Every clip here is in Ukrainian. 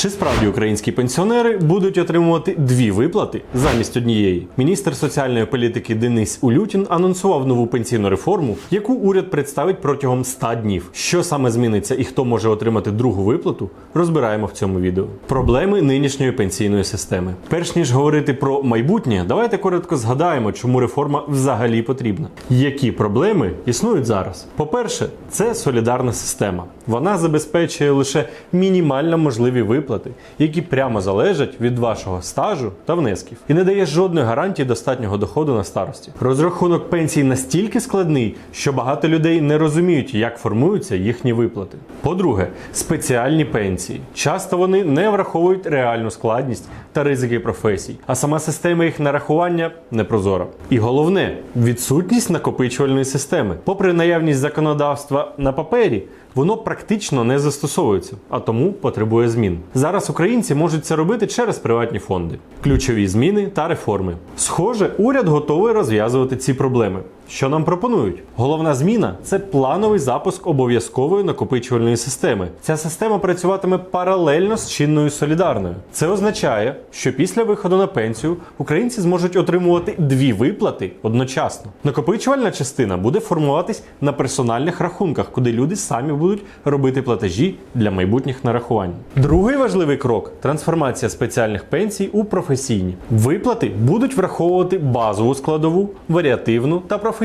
Чи справді українські пенсіонери будуть отримувати дві виплати замість однієї? Міністр соціальної політики Денис Улютін анонсував нову пенсійну реформу, яку уряд представить протягом 100 днів. Що саме зміниться і хто може отримати другу виплату, розбираємо в цьому відео. Проблеми нинішньої пенсійної системи. Перш ніж говорити про майбутнє, давайте коротко згадаємо, чому реформа взагалі потрібна. Які проблеми існують зараз? По-перше, це солідарна система. Вона забезпечує лише мінімально можливі виплати, які прямо залежать від вашого стажу та внесків, і не дає жодної гарантії достатнього доходу на старості. Розрахунок пенсій настільки складний, що багато людей не розуміють, як формуються їхні виплати. По-друге, спеціальні пенсії. Часто вони не враховують реальну складність та ризики професій, а сама система їх нарахування непрозора. І головне відсутність накопичувальної системи. Попри наявність законодавства на папері, воно практично не застосовується, а тому потребує змін. Зараз українці можуть це робити через приватні фонди, ключові зміни та реформи. Схоже, уряд готовий розв'язувати ці проблеми. Що нам пропонують? Головна зміна це плановий запуск обов'язкової накопичувальної системи. Ця система працюватиме паралельно з чинною солідарною. Це означає, що після виходу на пенсію українці зможуть отримувати дві виплати одночасно. Накопичувальна частина буде формуватись на персональних рахунках, куди люди самі будуть робити платежі для майбутніх нарахувань. Другий важливий крок трансформація спеціальних пенсій у професійні. Виплати будуть враховувати базову складову, варіативну та професійну,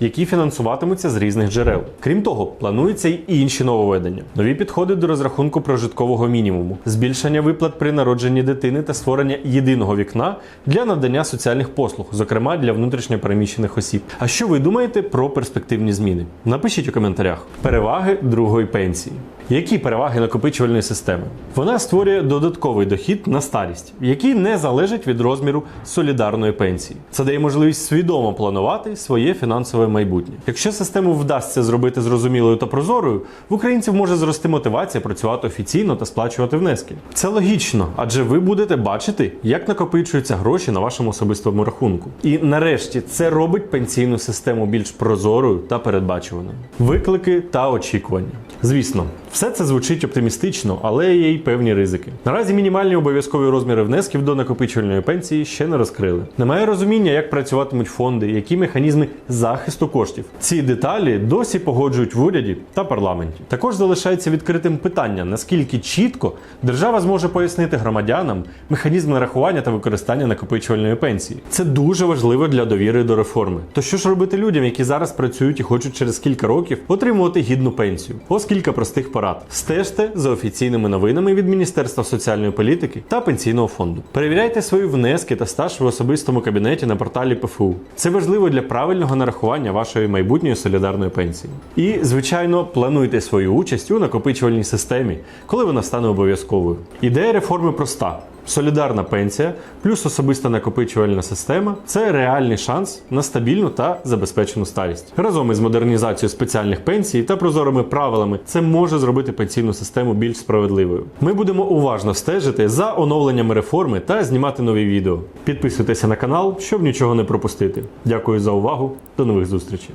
які фінансуватимуться з різних джерел. Крім того, плануються й інші нововведення: нові підходи до розрахунку прожиткового мінімуму, збільшення виплат при народженні дитини та створення єдиного вікна для надання соціальних послуг, зокрема для внутрішньопереміщених осіб. А що ви думаєте про перспективні зміни? Напишіть у коментарях. Переваги другої пенсії. Які переваги накопичувальної системи? Вона створює додатковий дохід на старість, який не залежить від розміру солідарної пенсії. Це дає можливість свідомо планувати своє фінансове майбутнє. Якщо систему вдасться зробити зрозумілою та прозорою, в українців може зрости мотивація працювати офіційно та сплачувати внески. Це логічно, адже ви будете бачити, як накопичуються гроші на вашому особистому рахунку. І нарешті це робить пенсійну систему більш прозорою та передбачуваною. Виклики та очікування. Звісно, все це звучить оптимістично, але є й певні ризики. Наразі мінімальні обов'язкові розміри внесків до накопичувальної пенсії ще не розкрили. Немає розуміння, як працюватимуть фонди, які механізми захисту коштів. Ці деталі досі погоджують в уряді та парламенті. Також залишається відкритим питання, наскільки чітко держава зможе пояснити громадянам механізм нарахування та використання накопичувальної пенсії. Це дуже важливо для довіри до реформи. То що ж робити людям, які зараз працюють і хочуть через кілька років отримувати гідну пенсію? Ось кілька простих порад. Стежте за офіційними новинами від Міністерства соціальної політики та пенсійного фонду. Перевіряйте свої внески та стаж в особистому кабінеті на порталі ПФУ. Це важливо для правильного нарахування вашої майбутньої солідарної пенсії. І, звичайно, плануйте свою участь у накопичувальній системі, коли вона стане обов'язковою. Ідея реформи проста. Солідарна пенсія плюс особиста накопичувальна система це реальний шанс на стабільну та забезпечену старість. Разом із модернізацією спеціальних пенсій та прозорими правилами це може зробити пенсійну систему більш справедливою. Ми будемо уважно стежити за оновленнями реформи та знімати нові відео. Підписуйтеся на канал, щоб нічого не пропустити. Дякую за увагу. До нових зустрічей.